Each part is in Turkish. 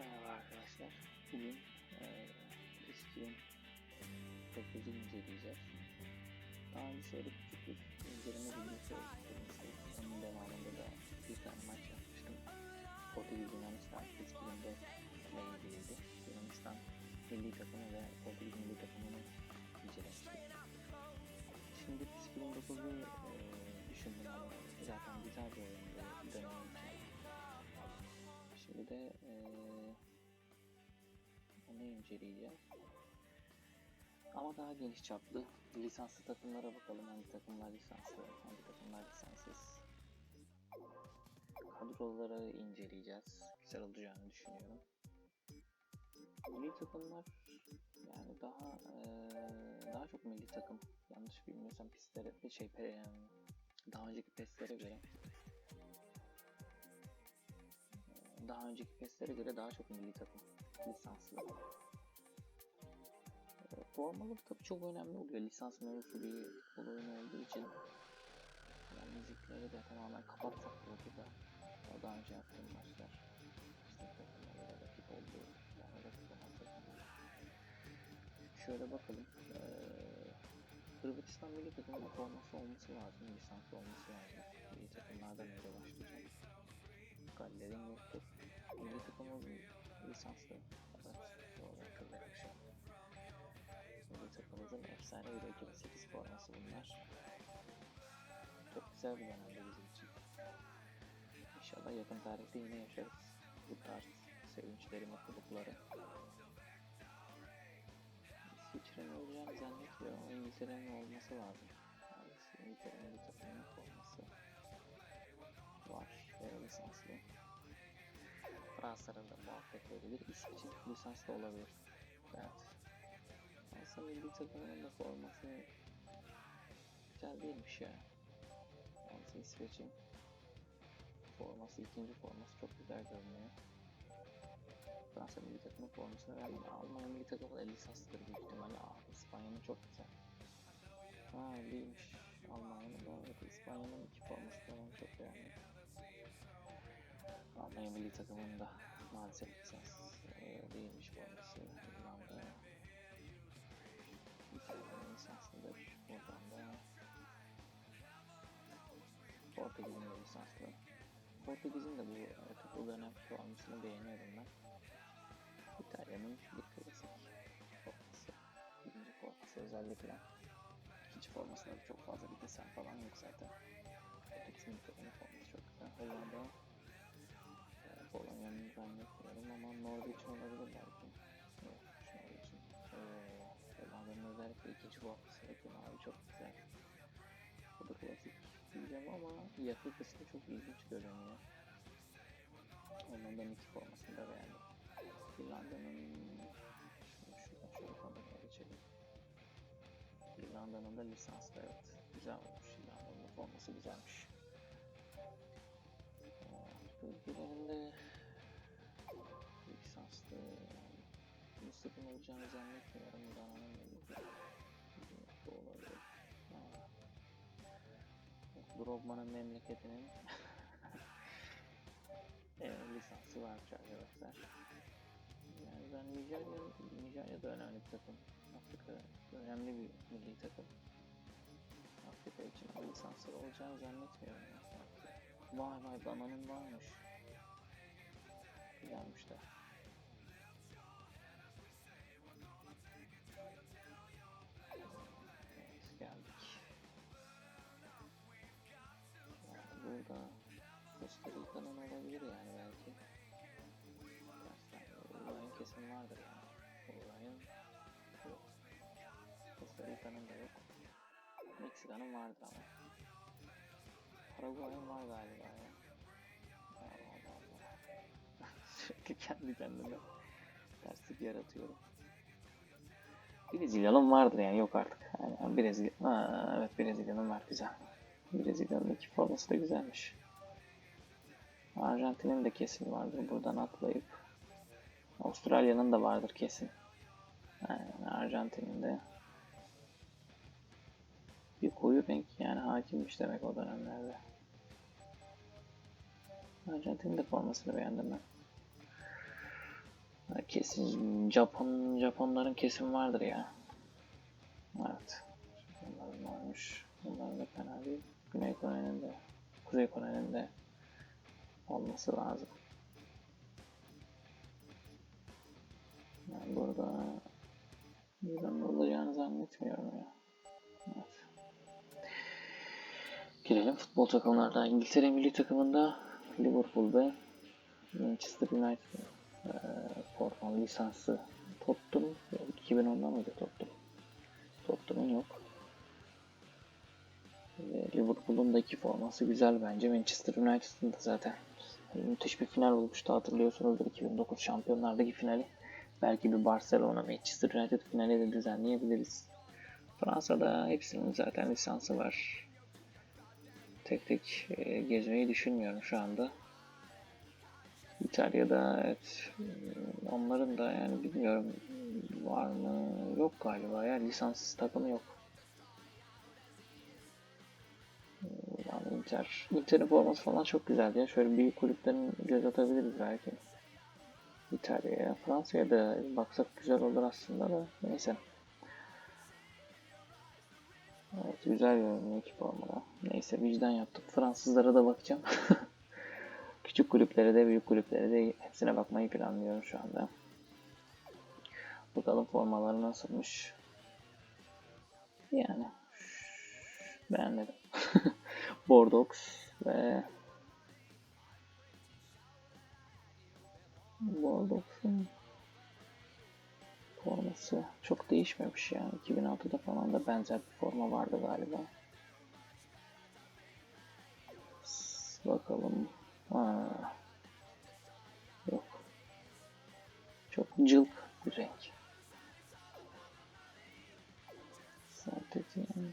Merhaba arkadaşlar. Bugün eee eski teknoloji inceleyeceğiz. Daha önce şöyle küçük bir inceleme videosu yapmıştım. Onun devamında da bir tane maç yapmıştım. Portekiz Yunanistan eskilerinde ile ilgiliydi. Yunanistan milli takımı ve Portekiz milli takımını incelemiştik. Şimdi PES 2009'u eee düşündüm ama zaten güzel bir oyundu dönem. Şimdi de eee inceleyeceğiz. Ama daha geniş çaplı lisanslı takımlara bakalım. Hangi takımlar lisanslı, hangi takımlar lisanssız. Kadroları inceleyeceğiz. Güzel olacağını düşünüyorum. Milli takımlar yani daha eee, daha çok milli takım. Yanlış bilmiyorsam pistlere şey daha önceki pestlere göre daha önceki pestlere göre daha çok milli takım lisanslı. Ee, Formalık tabii çok önemli oluyor. Lisans mevzusu bir futbol oyunu olduğu için yani müzikleri de tamamen kapatsak burada da daha önce yaptığım maçlar işte takımlara rakip oldu. Yani rakip olan takımlar. Şöyle bakalım. Ee, Hırvatistan milli takımının forması olması lazım. Lisanslı olması lazım. Milli takımlardan önce başlayacağım. Gallerin yoktur. Milli takımın lisanslı. Evet, doğru hatırlamışım. Milli takımımızın efsane bir 2008 forması bunlar. Çok güzel bir dönemde bizim için. İnşallah yakın tarihte yine yaşarız bu tarz sevinçleri, mutlulukları. İsviçre'nin olacağını zannetmiyorum ama İngiltere'nin olması lazım. Yani İngiltere'nin bir takımının forması var ve lisanslı. Fransa'nın da muhakkak öyledir. İsveç'in lisanslı olabilir. Evet. Fransa milli takımının da forması güzel değilmiş ya. Fransa İsveç'in forması, ikinci forması çok güzel görünüyor. Fransa milli takımı formasını verdim. Almanya milli takımı da lisanslıdır büyük ihtimalle. Aa, İspanya'nın çok güzel. Ha değilmiş. Almanya'nın da evet, İspanya'nın iki forması da çok beğendim. Almanya milli takımının da maalesef lisans e, değilmiş forması. İrlanda İtalya'nın lisanslıdır. Buradan da Portekiz'in de lisanslı. Portekiz'in de bu e, bu dönem formasını beğeniyorum ben. İtalya'nın bir klasik forması. Birinci forması özellikle. İkinci formasında da çok fazla bir desen falan yok zaten. Portekiz'in bir forması çok güzel. Hollanda e, Polonya'nın zannetmiyorum ama Norveç olabilir belki. Yok, Norveç'in. E, Hollanda'nın özellikle ikinci formasındaki mavi çok güzel. Bu da klasik diyeceğim ama yakı kısmı çok ilginç görünüyor. Hollanda'nın iki formasını da beğendim. İrlanda'nın şuradan şöyle kameraya geçelim. İrlanda'nın da lisanslı evet. Güzel olmuş. İrlanda'nın da forması güzelmiş. Ülkelerin de lisanslı Mustafa'nın olacağını zannetmiyorum. Da bir olabilir. Ha. Drogba'nın memleketinin e, lisansı varmış arkadaşlar. Yani ben Nijerya, Nijerya da önemli bir takım. Afrika önemli bir milli takım. Afrika için o lisansları olacağını zannetmiyorum. Ya. Vay vay Dana'nın varmış. Güzelmiş de. Evet, geldik. Yani burada Costa Rica'nın olabilir yani belki. Uruguay'ın kesin vardır yani. Uruguay'ın yok. Costa Rica'nın da yok. Meksika'nın vardır ama. Paraguay'ın var galiba ya. Allah Allah. Sürekli kendi kendime terslik yaratıyorum. Brezilya'nın vardır yani yok artık. Yani Brezilya, ha, evet Brezilya'nın var güzel. Brezilya'nın iki forması da güzelmiş. Arjantin'in de kesin vardır buradan atlayıp. Avustralya'nın da vardır kesin. Yani Arjantin'in de bir koyu renk yani hakimmiş demek o dönemlerde. Arjantin'in de formasını beğendim ben. Kesin Japon Japonların kesim vardır ya. Evet. Bunların varmış. Bunların da fena değil. Güney Kore'nin de Kuzey Kore'nin de olması lazım. Yani burada buradan olacağını zannetmiyorum ya. Evet. Girelim futbol takımlarına. İngiltere milli takımında Liverpool ve Manchester United e, forma lisansı Tottenham yok, 2010'da mıydı Tottenham? Tottenham'ın yok. Ve Liverpool'un da iki forması güzel bence. Manchester United'ın da zaten müthiş bir final olmuştu hatırlıyorsunuzdur 2009 Şampiyonlar Ligi finali. Belki bir Barcelona Manchester United finali de düzenleyebiliriz. Fransa'da hepsinin zaten lisansı var. Tek tek e, gezmeyi düşünmüyorum şu anda. İtalya'da evet hmm, onların da yani bilmiyorum var mı yok galiba ya lisanssız takımı yok. Hmm, Yani Inter, Inter'in forması falan çok güzel ya. Şöyle büyük kulüplerin göz atabiliriz belki. İtalya'ya, Fransa'ya da baksak güzel olur aslında da neyse. Evet güzel görünüyor iki formada. Neyse vicdan yaptık. Fransızlara da bakacağım. Küçük kulüplere de büyük kulüplere de hepsine bakmayı planlıyorum şu anda. Bakalım formaları nasılmış. Yani beğenmedim. Bordeaux ve Bordeaux'un forması çok değişmemiş yani. 2006'da falan da benzer bir forma vardı galiba. Bakalım. Ha. Yok. Çok cılk bir renk. Saint-Étienne.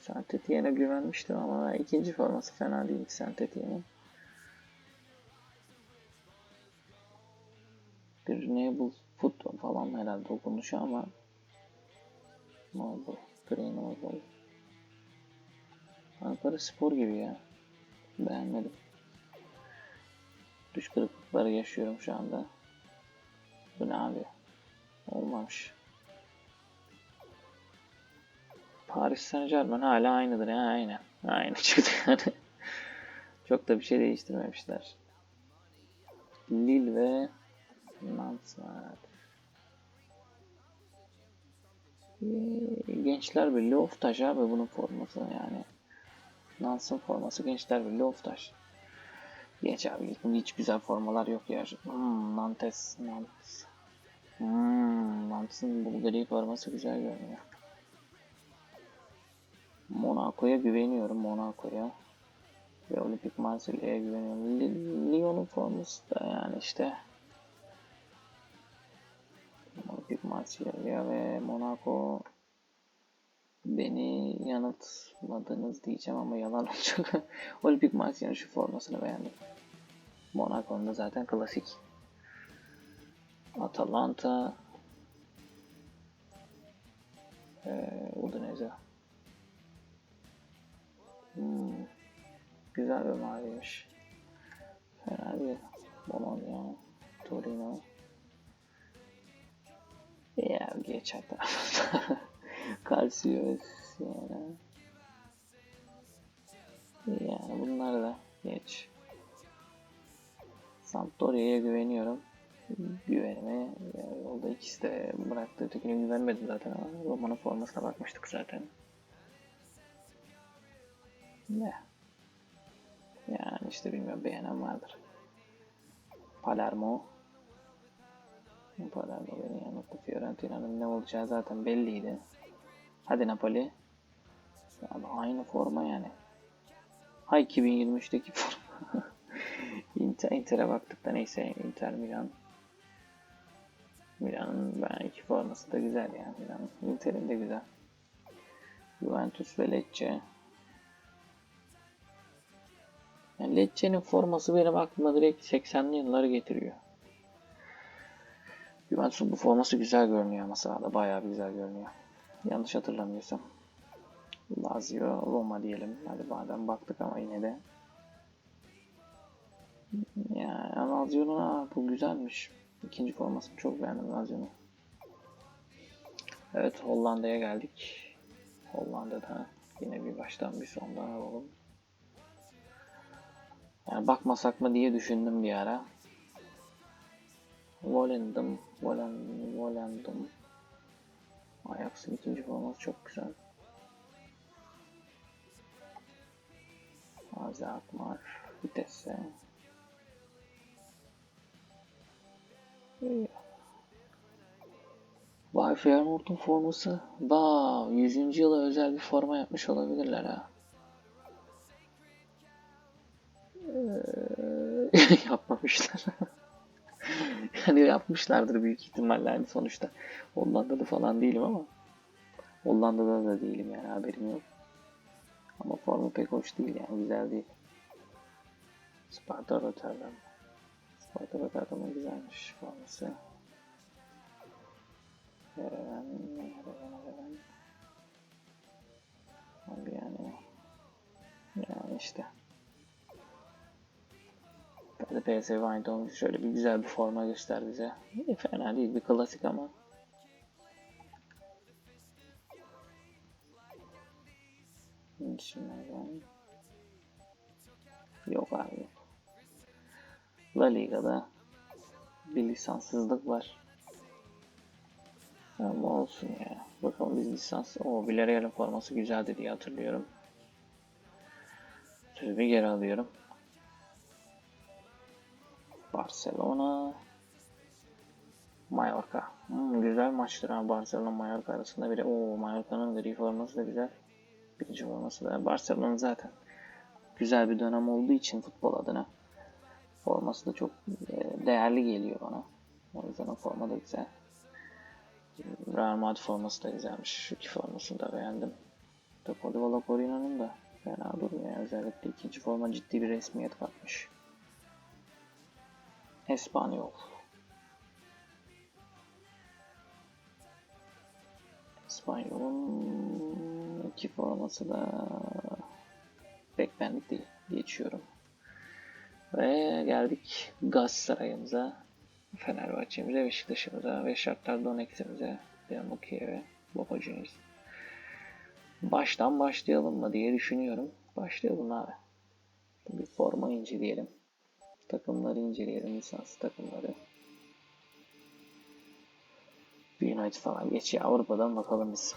Saint-Étienne'e güvenmiştim ama ikinci forması fena değil Saint-Étienne'in. Naval Foot falan herhalde okunuşu ama ne oldu? Green. Ankara Spor gibi ya. Beğenmedim. Düş kırıklıkları yaşıyorum şu anda. Bu ne abi? Olmamış. Paris Saint Germain hala aynıdır ya aynen. Aynı çıktı yani. Çok da bir şey değiştirmemişler. Lille ve Nantes var. Gençler Birliği Oftaş abi bunun forması yani. Nance'ın forması Gençler Birliği Oftaş. Geç abi bunun hiç güzel formalar yok ya. Hmm, Nantes, Nantes. Hmm, Nantes'ın bu gri forması güzel görünüyor. Monaco'ya güveniyorum Monaco'ya. Ve Olimpik Marsilya'ya güveniyorum. Lyon'un forması da yani işte Marsilya ve Monaco beni yanıltmadınız diyeceğim ama yalan olacak. Olimpik Marsilya'nın şu formasını beğendim. Monaco'nun da zaten klasik. Atalanta ee, Udinese. Hmm. Güzel bir maviymiş. Fena değil. Bologna, Torino. Ya geç hatta. Calcio yani. Yani bunlar da geç. Sampdoria'ya güveniyorum. Güvenime yolda ikisi de bıraktı. Ötekine güvenmedim zaten ama Roma'nın formasına bakmıştık zaten. Ne? Yani işte bilmiyorum beğenen vardır. Palermo. Palermo beni yanılttı. Fiorentina'nın ne olacağı zaten belliydi. Hadi Napoli. Abi aynı forma yani. Ha 2023'teki forma. Inter, Inter'e baktık da neyse Inter Milan. Milan'ın ben iki forması da güzel yani. Milan, Inter'in de güzel. Juventus ve Lecce. Yani Lecce'nin forması benim aklıma direkt 80'li yılları getiriyor. Juventus'un bu forması güzel görünüyor ama sahada bayağı bir güzel görünüyor. Yanlış hatırlamıyorsam. Lazio, Roma diyelim. Hadi madem baktık ama yine de. Yani Lazio'nun bu güzelmiş. İkinci formasını çok beğendim Lazio'nun. Evet Hollanda'ya geldik. Hollanda'da yine bir baştan bir sondan alalım. Yani bakmasak mı diye düşündüm bir ara. Volendam, Volendam, Volendam. Ajax'ın ikinci forması çok güzel. Azi Akmar, Vitesse. İyi. Vay Feyenoord'un forması. Wow, 100. yıla özel bir forma yapmış olabilirler ha. Ee, yapmamışlar. Yani yapmışlardır büyük ihtimalle hani sonuçta. Hollanda'da falan değilim ama. Hollanda'da da değilim yani haberim yok. Ama formu pek hoş değil yani güzel değil. Sparta Rotterdam. Sparta Rotterdam'ın güzelmiş forması. Hereven, hereven, hereven. Abi yani. Yani işte. Hadi PSV Eindhoven şöyle bir güzel bir forma göster bize. İyi, fena değil bir klasik ama. Şimdiden. Yok abi. La Liga'da bir lisanssızlık var. Ama olsun ya. Bakalım biz lisans. O Villarreal'in forması güzeldi diye hatırlıyorum. Sözümü geri alıyorum. Barcelona. Mallorca. Hmm, güzel maçtır ha Barcelona Mallorca arasında bile. Oo Mallorca'nın gri forması da güzel. Birinci forması da. Barcelona zaten güzel bir dönem olduğu için futbol adına forması da çok e, değerli geliyor bana. O yüzden o forma da güzel. Real Madrid forması da güzelmiş. Şu iki formasını da beğendim. Deportivo La Coruña'nın da fena durmuyor. Yani özellikle ikinci forma ciddi bir resmiyet katmış. Espanyol. İspanyol'un iki forması da pek değil. Geçiyorum. Ve geldik Galatasaray'ımıza, Fenerbahçe'mize, Beşiktaş'ımıza ve Shakhtar Donetsk'imize, Dinamo Kiev'e, Boca Juniors. Baştan başlayalım mı diye düşünüyorum. Başlayalım abi. Bir forma inceleyelim. Takımları inceleyelim, lisanslı takımları. United falan geç ya Avrupa'dan bakalım biz.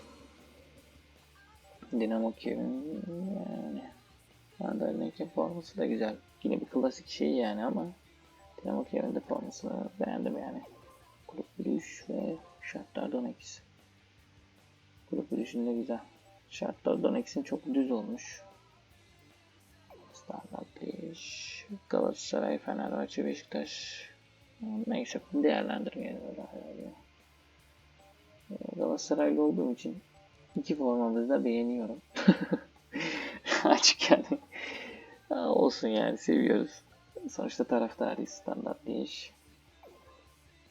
Dinamo Kiev'in yani Anderlecht'in forması da güzel. Yine bir klasik şey yani ama Dinamo Kiev'in de formasını beğendim yani. Kulüp Brüş ve Shakhtar Donetsk. Kulüp Brüş'ün de güzel. Shakhtar Donetsk'in çok düz olmuş. Standart Liège, Galatasaray, Fenerbahçe, Beşiktaş. Neyse değerlendirmeyelim öyle herhalde. Galatasaraylı olduğum için iki formamızı da beğeniyorum. Açık yani. olsun yani seviyoruz. Sonuçta taraftarıyız standart değiş.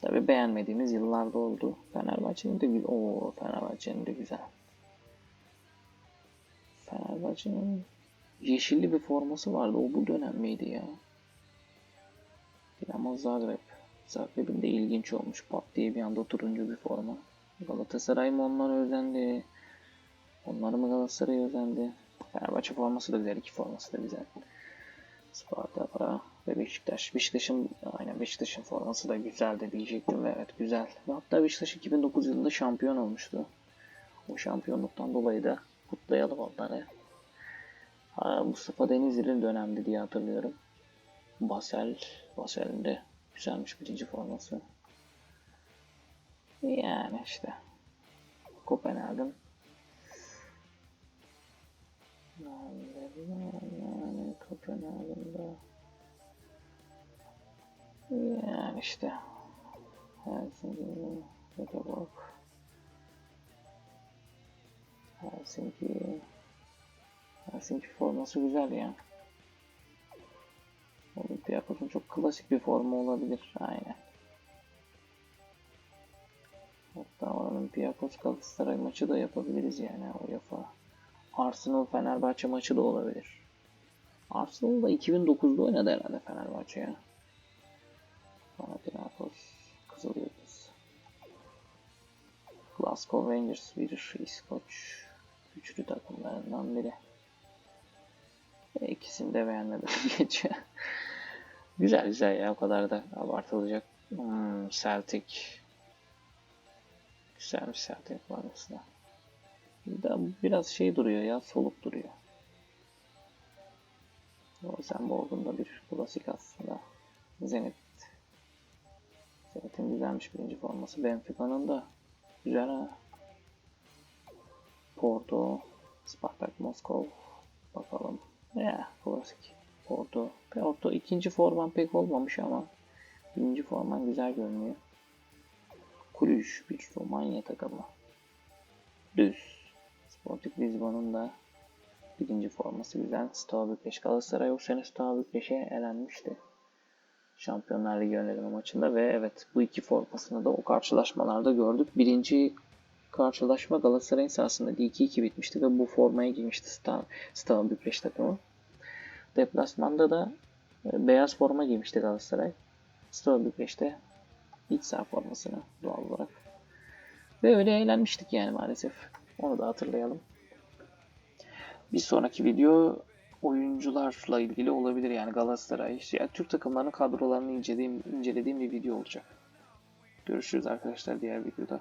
Tabi beğenmediğimiz yıllarda oldu. Fenerbahçe'nin de güzel. Oo Fenerbahçe'nin de güzel. Fenerbahçe'nin yeşilli bir forması vardı. O bu dönem miydi ya? Dinamo Zagreb. Zagreb'in de ilginç olmuş. Pat diye bir anda turuncu bir forma. Galatasaray mı onlara özendi? Onlar mı Galatasaray'a özendi? Fenerbahçe forması da güzel. iki forması da güzel. Sparta ve Beşiktaş. Beşiktaş'ın aynen Beşiktaş'ın forması da güzeldi diyecektim ve evet güzel. Hatta Beşiktaş 2009 yılında şampiyon olmuştu. O şampiyonluktan dolayı da kutlayalım onları. Ha, Mustafa Denizli'nin dönemdi diye hatırlıyorum. Basel, Basel'in de güzelmiş birinci forması. Yani işte. Kopenhag'ın yani Kopenhag'ında yani işte Helsinki, Göteborg Helsinki Helsinki forması güzel ya. Olympiakos'un çok klasik bir forma olabilir. Aynen. Hatta Olympiakos Galatasaray maçı da yapabiliriz yani UEFA. Arsenal Fenerbahçe maçı da olabilir. Arsenal da 2009'da oynadı herhalde Fenerbahçe ya. Panathinaikos Kızıl Yıldız. Glasgow Rangers bir İskoç güçlü takımlarından biri. E, ikisini de beğenmedim geçiyor. güzel güzel ya o kadar da abartılacak. Hmm, Celtic. Güzelmiş Celtic formasına. Da biraz şey duruyor ya soluk duruyor. Rosenborg'un da bir klasik aslında. Zenit. Zenit'in güzelmiş birinci forması. Benfica'nın da güzel ha. Porto, Spartak Moskov. Bakalım. Ya klasik. Porto. Porto ikinci forman pek olmamış ama birinci forman güzel görünüyor. Kulüş bir Romanya takımı. Düz. Sporting Lisbon'un da birinci forması güzel. Steaua Bükreş Galatasaray o sene Steaua Bükreş'e elenmişti. Şampiyonlar Ligi öneleme maçında ve evet bu iki formasını da o karşılaşmalarda gördük. Birinci karşılaşma Galatasaray'ın sahasında 2-2 bitmişti ve bu formaya girmişti Steaua Bükreş takımı. Deplasmanda da e, beyaz forma giymişti Galatasaray. Steaua Bükreş'te iç saha formasını doğal olarak. Ve öyle eğlenmiştik yani maalesef. Onu da hatırlayalım. Bir sonraki video oyuncularla ilgili olabilir yani Galatasaray. Yani Türk takımlarının kadrolarını incelediğim, incelediğim bir video olacak. Görüşürüz arkadaşlar diğer videoda.